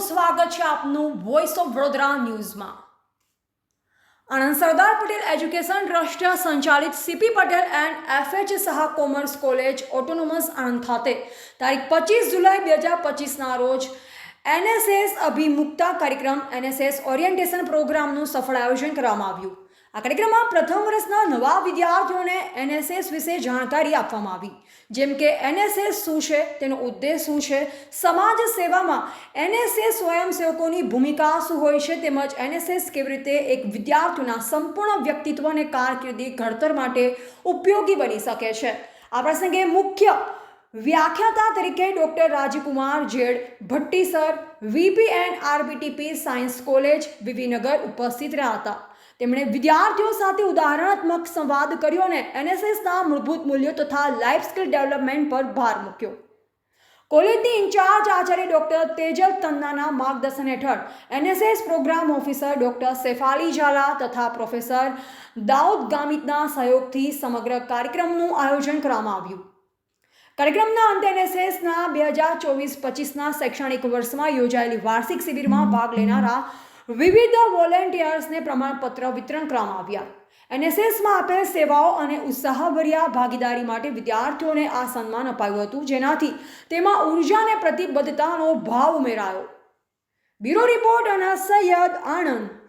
સ્વાગત છે આપનું વોઇસ ઓફ વડોદરા ન્યૂઝમાં. આણંદ સરદાર પટેલ એજ્યુકેશન ટ્રસ્ટ સંચાલિત CP Patel and FH Saha commerce college autonomous Anand ખાતે તારીખ પચીસ જુલાઈ બે હજાર પચીસના રોજ એનએસએસ અભિમુક્તા કાર્યક્રમ એનએસએસ ઓરિએન્ટેશન પ્રોગ્રામનું સફળ આયોજન કરવામાં આવ્યું. આ કાર્યક્રમમાં પ્રથમ વર્ષના નવા વિદ્યાર્થીઓને એનએસએસ વિશે જાણકારી આપવામાં આવી. જેમ કે એનએસએસ શું છે, તેનો ઉદ્દેશ શું છે, સમાજ સેવામાં એનએસએસ સ્વયંસેવકોની ભૂમિકા શું હોય છે, તેમજ એનએસએસ કેવી રીતે એક વિદ્યાર્થીઓના સંપૂર્ણ વ્યક્તિત્વ અને કારકિર્દી ઘડતર માટે ઉપયોગી બની શકે છે. આ પ્રસંગે મુખ્ય વ્યાખ્યાતા તરીકે doctor Rajikumar Z, Bhatti sir, VP and RBTP science college, Vivinagar ઉપસ્થિત રહ્યા હતા. તેમણે વિદ્યાર્થીઓ સાથે ઉદાહરણાત્મક સંવાદ કર્યો અને એનએસએસના મૂળભૂત મૂલ્યો તથા લાઈફ સ્કિલ ડેવલપમેન્ટ પર ભાર મૂક્યો. કોલેજની ઇન્ચાર્જ આચાર્ય ડોક્ટર તેજલ તન્નાના માર્ગદર્શન હેઠળ NSS program officer doctor Shefali Zala તથા પ્રોફેસર દાઉદ ગામિતના સહયોગથી સમગ્ર કાર્યક્રમનું આયોજન કરવામાં આવ્યું. કાર્યક્રમના અંતે એનએસએસના બે હજાર ચોવીસ પચીસના શૈક્ષણિક વર્ષમાં યોજાયેલી વાર્ષિક શિબિરમાં ભાગ લેનારા વિવિધ વોલેન્ટિયર્સને પ્રમાણપત્ર વિતરણ કરવામાં આવ્યા. એનએસએસમાં આપેલ સેવાઓ અને ઉત્સાહભર્યા ભાગીદારી માટે વિદ્યાર્થીઓને આ સન્માન અપાયું હતું. જેનાથી તેમાં ઊર્જા અને પ્રતિબદ્ધતાનો ભાવ ઉમેરાયો. બ્યુરો રિપોર્ટ અને સૈયદ આણંદ.